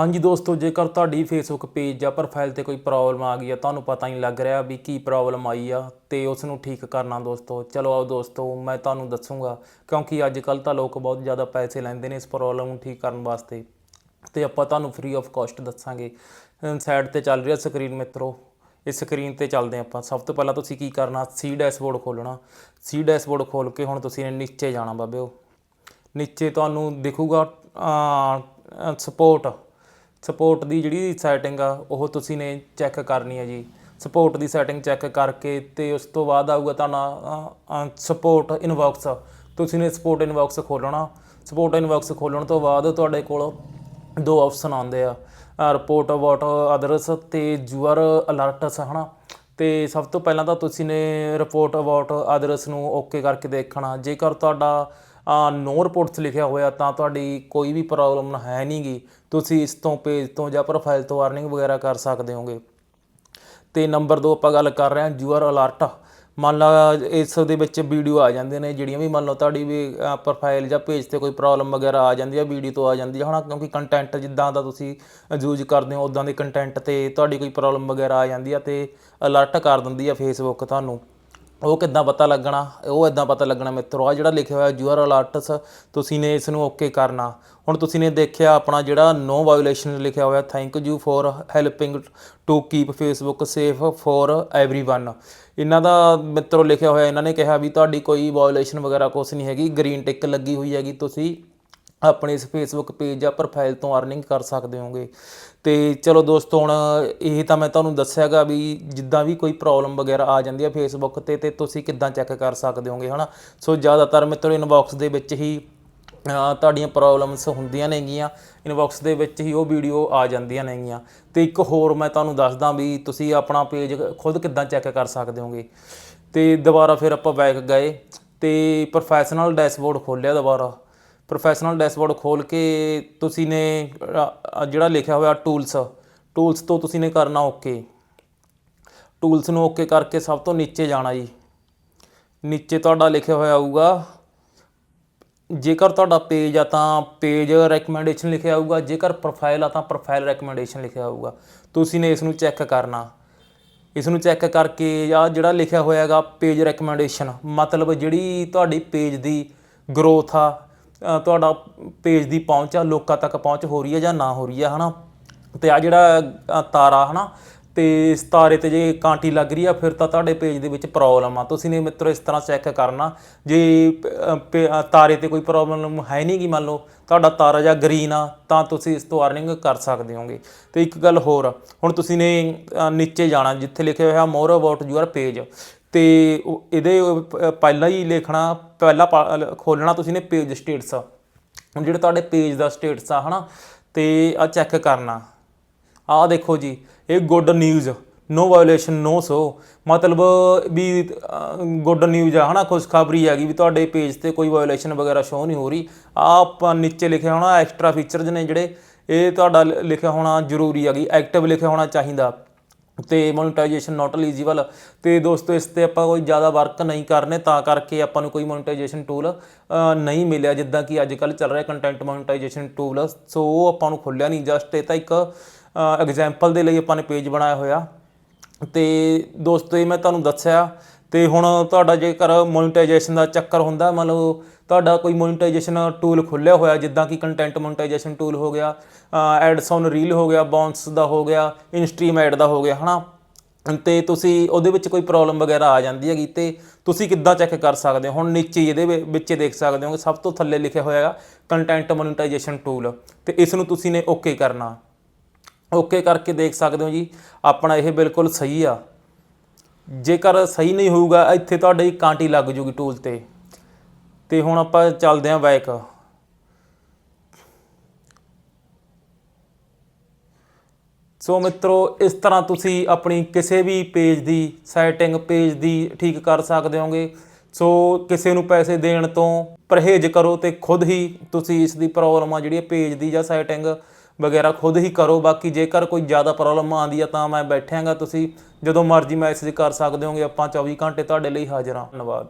ਹਾਂਜੀ ਦੋਸਤੋ, ਜੇਕਰ ਤੁਹਾਡੀ ਫੇਸਬੁੱਕ ਪੇਜ ਜਾਂ ਪ੍ਰੋਫਾਈਲ ਤੇ ਕੋਈ ਪ੍ਰੋਬਲਮ ਆ ਗਈ ਆ, ਤੁਹਾਨੂੰ ਪਤਾ ਨਹੀਂ ਲੱਗ ਰਿਹਾ ਵੀ ਕੀ ਪ੍ਰੋਬਲਮ ਆਈ ਆ ਤੇ ਉਸ ਨੂੰ ਠੀਕ ਕਰਨਾ ਦੋਸਤੋ। ਚਲੋ ਆਓ ਦੋਸਤੋ, ਮੈਂ ਤੁਹਾਨੂੰ ਦੱਸੂਗਾ, ਕਿਉਂਕਿ ਅੱਜ ਕੱਲ ਤਾਂ ਲੋਕ ਬਹੁਤ ਜ਼ਿਆਦਾ ਪੈਸੇ ਲੈਂਦੇ ਨੇ ਇਸ ਪ੍ਰੋਬਲਮ ਨੂੰ ਠੀਕ ਕਰਨ ਵਾਸਤੇ। ਤੇ ਆਪਾਂ ਤੁਹਾਨੂੰ ਫ੍ਰੀ ਆਫ ਕਾਸਟ ਦੱਸਾਂਗੇ। ਸਾਈਡ ਤੇ ਚੱਲ ਰਿਹਾ ਸਕਰੀਨ ਮਿੱਤਰੋ, ਇਸ ਸਕਰੀਨ ਤੇ ਚੱਲਦੇ ਹਾਂ ਆਪਾਂ। ਸਭ ਤੋਂ ਪਹਿਲਾਂ ਤੁਸੀਂ ਕੀ ਕਰਨਾ ਸੀ ਡੈਸ਼ਬੋਰਡ ਖੋਲਣਾ ਸੀ ਡੈਸ਼ਬੋਰਡ ਖੋਲ ਕੇ ਹੁਣ ਤੁਸੀਂ ਨੀਚੇ ਜਾਣਾ ਬਾਬਿਓ। ਨੀਚੇ ਤੁਹਾਨੂੰ ਦਿਖੂਗਾ ਸਪੋਰਟ ਸਪੋਰਟ ਦੀ ਜਿਹੜੀ ਸੈਟਿੰਗ ਆ, ਉਹ ਤੁਸੀਂ ਨੇ ਚੈੱਕ ਕਰਨੀ ਹੈ ਜੀ। ਸਪੋਰਟ ਦੀ ਸੈਟਿੰਗ ਚੈੱਕ ਕਰਕੇ ਤੇ ਉਸ ਤੋਂ ਬਾਅਦ ਆਊਗਾ ਤੁਹਾਡਾ ਸਪੋਰਟ ਇਨਬਾਕਸ ਤੁਸੀਂ ਨੇ ਸਪੋਰਟ ਇਨਬਾਕਸ ਖੋਲਣਾ ਸਪੋਰਟ ਇਨਬਾਕਸ ਖੋਲਣ ਤੋਂ ਬਾਅਦ ਤੁਹਾਡੇ ਕੋਲ ਦੋ ਆਪਸ਼ਨ ਆਉਂਦੇ ਆ। ਰਿਪੋਰਟ ਅਬਾਊਟ ਅਦਰਸ ਤੇ ਯੂਅਰ ਅਲਰਟਸ ਹਨਾ? ਤੇ ਸਭ ਤੋਂ ਪਹਿਲਾਂ ਤਾਂ ਤੁਸੀਂ ਨੇ ਰਿਪੋਰਟ ਅਬਾਊਟ ਅਦਰਸ ਨੂੰ ਓਕੇ ਕਰਕੇ ਦੇਖਣਾ। ਜੇਕਰ ਤੁਹਾਡਾ ਨੋ ਰਿਪੋਰਟਸ ਲਿਖਿਆ ਹੋਇਆ ਤਾਂ ਤੁਹਾਡੀ ਕੋਈ ਵੀ ਪ੍ਰੋਬਲਮ ਹੈ ਨਹੀਂਗੀ ਤੁਸੀਂ ਇਸ ਤੋਂ ਪੇਜ ਤੋਂ ਜਾਂ ਪ੍ਰੋਫਾਈਲ ਤੋਂ ਵਾਰਨਿੰਗ ਵਗੈਰਾ ਕਰ ਸਕਦੇ ਹੋਗੇ। ਤੇ ਨੰਬਰ 2 ਆਪਾਂ ਗੱਲ ਕਰ ਰਹੇ ਹਾਂ ਯੂ ਆਰ ਅਲਰਟ ਮੰਨ ਲਾ ਇਸ ਦੇ ਵਿੱਚ ਵੀਡੀਓ ਆ ਜਾਂਦੇ ਨੇ, ਜਿਹੜੀਆਂ ਵੀ ਮੰਨ ਲਓ ਤੁਹਾਡੀ ਵੀ ਪ੍ਰੋਫਾਈਲ ਜਾਂ ਪੇਜ ਤੇ ਕੋਈ ਪ੍ਰੋਬਲਮ ਵਗੈਰਾ ਆ ਜਾਂਦੀ ਹੈ ਵੀਡੀਓ ਤੋਂ ਆ ਜਾਂਦੀ ਹੈ ਹਨਾ? ਕਿਉਂਕਿ ਕੰਟੈਂਟ ਜਿੱਦਾਂ ਦਾ ਤੁਸੀਂ ਯੂਜ਼ ਕਰਦੇ ਹੋ ਉਦਾਂ ਦੇ ਕੰਟੈਂਟ ਤੇ ਤੁਹਾਡੀ ਕੋਈ ਪ੍ਰੋਬਲਮ ਵਗੈਰਾ ਆ ਜਾਂਦੀ ਹੈ ਤੇ ਅਲਰਟ ਕਰ ਦਿੰਦੀ ਹੈ ਫੇਸਬੁੱਕ ਤੁਹਾਨੂੰ। ਉਹ ਕਿੱਦਾਂ ਪਤਾ ਲੱਗਣਾ? ਉਹ ਇਦਾਂ ਪਤਾ ਲੱਗਣਾ ਮਿੱਤਰੋ ਆ ਜਿਹੜਾ ਲਿਖਿਆ ਹੋਇਆ ਯੂ ਆਰ ਅਲਰਟਸ, ਤੁਸੀਂ ਨੇ ਇਸ ਨੂੰ ਓਕੇ ਕਰਨਾ। ਹੁਣ ਤੁਸੀਂ ਨੇ ਦੇਖਿਆ ਆਪਣਾ ਜਿਹੜਾ ਨੋ ਵਾਇਓਲੇਸ਼ਨ ਲਿਖਿਆ ਹੋਇਆ thank you for helping to keep Facebook safe for everyone ਇਹਨਾਂ ਦਾ ਮਿੱਤਰੋ ਲਿਖਿਆ ਹੋਇਆ, ਇਹਨਾਂ ਨੇ ਕਿਹਾ ਵੀ ਤੁਹਾਡੀ ਕੋਈ ਵਾਇਓਲੇਸ਼ਨ ਵਗੈਰਾ ਕੁਝ ਨਹੀਂ ਹੈਗੀ ਗ੍ਰੀਨ ਟਿਕ ਲੱਗੀ ਹੋਈ ਹੈਗੀ ਤੁਸੀਂ। ਆਪਣੇ ਇਸ ਫੇਸਬੁੱਕ ਪੇਜ ਜਾਂ ਪ੍ਰੋਫਾਈਲ ਤੋਂ ਅਰਨਿੰਗ ਕਰ ਸਕਦੇ ਹੋਗੇ। ਤੇ ਚਲੋ ਦੋਸਤੋ, ਹੁਣ ਇਹ ਤਾਂ ਮੈਂ ਤੁਹਾਨੂੰ ਦੱਸਿਆਗਾ ਵੀ ਜਿੱਦਾਂ ਵੀ ਕੋਈ ਪ੍ਰੋਬਲਮ ਵਗੈਰਾ ਆ ਜਾਂਦੀ ਹੈ ਫੇਸਬੁੱਕ ਤੇ ਤੇ ਤੁਸੀਂ ਕਿੱਦਾਂ ਚੈੱਕ ਕਰ ਸਕਦੇ ਹੋਗੇ, ਹਨਾ? ਸੋ ਜ਼ਿਆਦਾਤਰ ਮਿੱਤਰੋ ਇਨਬਾਕਸ ਦੇ ਵਿੱਚ ਹੀ ਤੁਹਾਡੀਆਂ ਪ੍ਰੋਬਲਮਸ ਹੁੰਦੀਆਂ ਨੇਗੀਆਂ। ਇਨਬਾਕਸ ਦੇ ਵਿੱਚ ਹੀ ਉਹ ਵੀਡੀਓ ਆ ਜਾਂਦੀਆਂ ਨੇਗੀਆਂ। ਤੇ ਇੱਕ ਹੋਰ ਮੈਂ ਤੁਹਾਨੂੰ ਦੱਸਦਾ ਵੀ ਤੁਸੀਂ ਆਪਣਾ ਪੇਜ ਖੁਦ ਕਿੱਦਾਂ ਚੈੱਕ ਕਰ ਸਕਦੇ ਹੋਗੇ। ਤੇ ਦੁਬਾਰਾ ਫਿਰ ਆਪਾਂ ਬੈਕ ਗਏ, ਤੇ ਪ੍ਰੋਫੈਸ਼ਨਲ ਡੈਸ਼ਬੋਰਡ ਖੋਲਿਆ ਦੁਬਾਰਾ। ਪ੍ਰੋਫੈਸ਼ਨਲ ਡੈਸ਼ਬੋਰਡ ਖੋਲ ਕੇ ਤੁਸੀਂ ਨੇ ਜਿਹੜਾ ਲਿਖਿਆ ਹੋਇਆ ਟੂਲਸ ਟੂਲਸ ਤੋਂ ਤੁਸੀਂ ਨੇ ਕਰਨਾ ਓਕੇ ਟੂਲਸ ਨੂੰ ਓਕੇ ਕਰਕੇ ਸਭ ਤੋਂ ਨੀਚੇ ਜਾਣਾ ਜੀ। ਨੀਚੇ ਤੁਹਾਡਾ ਲਿਖਿਆ ਹੋਇਆ ਆਊਗਾ। ਜੇਕਰ ਤੁਹਾਡਾ ਪੇਜ ਆ ਤਾਂ ਪੇਜ ਰეკਮੈਂਡੇਸ਼ਨ ਲਿਖਿਆ ਆਊਗਾ, ਜੇਕਰ ਪ੍ਰੋਫਾਈਲ ਆ ਤਾਂ ਪ੍ਰੋਫਾਈਲ ਰეკਮੈਂਡੇਸ਼ਨ ਲਿਖਿਆ ਆਊਗਾ। ਤੁਸੀਂ ਨੇ ਇਸ ਨੂੰ ਚੈੱਕ ਕਰਨਾ। ਇਸ ਨੂੰ ਚੈੱਕ ਕਰਕੇ ਆ ਜਿਹੜਾ ਲਿਖਿਆ ਹੋਇਆਗਾ ਪੇਜ ਰეკਮੈਂਡੇਸ਼ਨ ਮਤਲਬ ਜਿਹੜੀ ਤੁਹਾਡੀ ਪੇਜ ਦੀ ਗਰੋਥ ਆ ਤੁਹਾਡਾ ਪੇਜ ਦੀ ਪਹੁੰਚ ਆ ਲੋਕਾਂ ਤੱਕ ਪਹੁੰਚ ਹੋ ਰਹੀ ਹੈ ਜਾਂ ਨਾ ਹੋ ਰਹੀ ਹੈ ਹਨਾ? ਤੇ ਆ ਜਿਹੜਾ ਅ, ਤਾਰਾ ਹਨਾ? ਤੇ ਇਸ ਤਾਰੇ ਤੇ ਜੇ ਕਾਂਟੀ ਲੱਗ ਰਹੀ ਆ ਫਿਰ ਤਾਂ ਤੁਹਾਡੇ ਪੇਜ ਦੇ ਵਿੱਚ ਪ੍ਰੋਬਲਮ ਆ। ਤੁਸੀਂ ਨੇ ਮਿੱਤਰੋ ਇਸ ਤਰ੍ਹਾਂ ਚੈੱਕ ਕਰਨਾ। ਜੇ ਪੇ- ਤਾਰੇ ਤੇ ਕੋਈ ਪ੍ਰੋਬਲਮ ਹੈ ਨਹੀਂ ਗੀ ਮੰਨ ਲਓ ਤੁਹਾਡਾ ਤਾਰਾ ਜਾਂ ਗ੍ਰੀਨ ਆ ਤਾਂ ਤੁਸੀਂ ਇਸ ਤੋਂ ਅਰਨਿੰਗ ਕਰ ਸਕਦੇ ਹੋਗੇ। ਤੇ ਇੱਕ ਗੱਲ ਹੋਰ ਹੁਣ ਤੁਸੀਂ ਨੇ ਨੀਚੇ ਜਾਣਾ ਜਿੱਥੇ ਲਿਖਿਆ ਹੋਇਆ ਮੋਰ ਅਬਾਊਟ ਯੂਅਰ ਪੇਜ ਤੇ ਇਹਦੇ ਅ, ਪਹਿਲਾਂ ਹੀ ਲਿਖਣਾ ਪਹਿਲਾਂ ਪਾ- ਲ- ਖੋਲਣਾ ਤੁਸੀਂ ਨੇ ਪੇਜ ਸਟੇਟਸ ਹੁਣ ਜਿਹੜੇ ਤੁਹਾਡੇ ਪੇਜ ਦਾ ਸਟੇਟਸ ਆ ਹਨਾ ਤੇ ਆ ਚੈੱਕ ਕਰਨਾ। ਆਹ ਦੇਖੋ ਜੀ ਇਹ good news no violation no so ਮਤਲਬ ਵੀ ਗੁੱਡ ਨਿਊਜ਼ ਆ ਹਨਾ ਖੁਸ਼ਖਬਰੀ ਹੈਗੀ ਵੀ ਤੁਹਾਡੇ ਪੇਜ ਤੇ ਕੋਈ ਵਾਇਓਲੇਸ਼ਨ ਵਗੈਰਾ ਸ਼ੋ ਨਹੀਂ ਹੋ ਰਹੀ। ਆ ਆਪਾਂ ਨੀਚੇ ਲਿਖਿਆ ਹੋਣਾ ਐਕਸਟਰਾ ਫੀਚਰਸ ਨੇ ਜਿਹੜੇ। ਇਹ ਤੁਹਾਡਾ ਲ- ਲਿਖਿਆ ਹੋਣਾ ਜ਼ਰੂਰੀ ਹੈਗੀ ਐਕਟਿਵ ਲਿਖਿਆ ਹੋਣਾ ਚਾਹੀਦਾ। ਤੇ ਮੋਨੇਟਾਈਜੇਸ਼ਨ ਨਾਟ ਐਲੀਜੀਬਲ ਤੇ ਦੋਸਤੋ, ਇਸ ਤੇ ਆਪਾਂ ਕੋਈ ਜ਼ਿਆਦਾ ਵਰਕ ਨਹੀਂ ਕਰਨੇ, ਤਾਂ ਕਰਕੇ ਆਪਾਂ ਨੂੰ ਕੋਈ ਮੋਨੇਟਾਈਜੇਸ਼ਨ ਟੂਲ ਨਹੀਂ ਮਿਲਿਆ, ਜਿੱਦਾਂ ਕਿ ਅੱਜ ਕੱਲ ਚੱਲ ਰਿਹਾ ਕੰਟੈਂਟ ਮੋਨੇਟਾਈਜੇਸ਼ਨ ਟੂਲ ਸੋ ਉਹ ਆਪਾਂ ਨੂੰ ਖੁੱਲਿਆ ਨਹੀਂ ਜਸਟ ਇਹ ਤਾਂ ਇੱਕ ਐਗਜ਼ਾਮਪਲ ਦੇ ਲਈ ਆਪਾਂ ਨੇ ਪੇਜ ਬਣਾਇਆ ਹੋਇਆ। ਤੇ ਦੋਸਤੋ, ਇਹ ਮੈਂ ਤੁਹਾਨੂੰ ਦੱਸਿਆ ਤੇ ਹੁਣ ਤੁਹਾਡਾ ਜੇਕਰ ਮੋਨੇਟਾਈਜੇਸ਼ਨ ਦਾ ਚੱਕਰ ਹੁੰਦਾ, ਮੰਨ ਲਓ ਤੁਹਾਡਾ ਕੋਈ ਮੋਨੇਟਾਈਜੇਸ਼ਨ ਟੂਲ ਖੁੱਲਿਆ ਹੋਇਆ, ਜਿੱਦਾਂ ਕਿ ਕੰਟੈਂਟ ਮੋਨੇਟਾਈਜੇਸ਼ਨ ਟੂਲ ਹੋ ਗਿਆ ਐਡਸ ਔਨ ਰੀਲ ਹੋ ਗਿਆ ਬੌਂਸ ਦਾ ਹੋ ਗਿਆ ਇਨਸਟ੍ਰੀਮ ਐਡ ਦਾ ਹੋ ਗਿਆ, ਹਨਾ? ਤੇ ਤੁਸੀਂ ਉਹਦੇ ਵਿੱਚ ਕੋਈ ਪ੍ਰੋਬਲਮ ਵਗੈਰਾ ਆ ਜਾਂਦੀ ਹੈਗੀ ਤੇ ਤੁਸੀਂ ਕਿੱਦਾਂ ਚੈੱਕ ਕਰ ਸਕਦੇ ਹੋ? ਹੁਣ ਨੀਚੇ ਇਹਦੇ ਵਿੱਚ ਦੇਖ ਸਕਦੇ ਹੋ ਕਿ ਸਭ ਤੋਂ ਥੱਲੇ ਲਿਖਿਆ ਹੋਇਆ ਹੈਗਾ ਕੰਟੈਂਟ ਮੋਨੇਟਾਈਜੇਸ਼ਨ ਟੂਲ ਤੇ ਇਸ ਨੂੰ ਤੁਸੀਂ ਨੇ ਓਕੇ ਕਰਨਾ। ਓਕੇ ਕਰਕੇ ਦੇਖ ਸਕਦੇ ਹੋ ਜੀ, ਆਪਣਾ ਇਹ ਬਿਲਕੁਲ ਸਹੀ ਆ। ਜੇਕਰ ਸਹੀ ਨਹੀਂ ਹੋਊਗਾ, ਇੱਥੇ ਤੁਹਾਡੇ ਕਾਂਟੀ ਲੱਗ ਜੂਗੀ ਟੂਲ ਤੇ। ਤੇ ਹੁਣ ਆਪਾਂ ਚੱਲਦੇ ਆਂ ਬੈਕ ਸੋ ਮਿੱਤਰੋ, ਇਸ ਤਰ੍ਹਾਂ ਤੁਸੀਂ ਆਪਣੀ ਕਿਸੇ ਵੀ ਪੇਜ ਦੀ ਸੈਟਿੰਗ ਪੇਜ ਦੀ ਠੀਕ ਕਰ ਸਕਦੇ ਹੋਗੇ। ਸੋ ਕਿਸੇ ਨੂੰ ਪੈਸੇ ਦੇਣ ਤੋਂ ਪਰਹੇਜ਼ ਕਰੋ ਤੇ ਖੁਦ ਹੀ ਤੁਸੀਂ ਇਸ ਦੀ ਪ੍ਰੋਬਲਮ ਆ, ਜਿਹੜੀ ਪੇਜ ਦੀ ਜਾਂ ਸੈਟਿੰਗ ਵਗੈਰਾ ਖੁਦ ਹੀ ਕਰੋ, ਬਾਕੀ ਜੇਕਰ ਕੋਈ ਜ਼ਿਆਦਾ ਪ੍ਰੋਬਲਮ ਆਉਂਦੀ ਆ ਤਾਂ ਮੈਂ ਬੈਠਿਆਂਗਾ ਤੁਸੀਂ। ਜਦੋਂ ਮਰਜ਼ੀ ਮੈਸੇਜ ਕਰ ਸਕਦੇ ਹੋਗੇ, ਆਪਾਂ 24 ਘੰਟੇ ਤੁਹਾਡੇ ਲਈ ਹਾਜ਼ਰ ਹਾਂ। ਧੰਨਵਾਦ।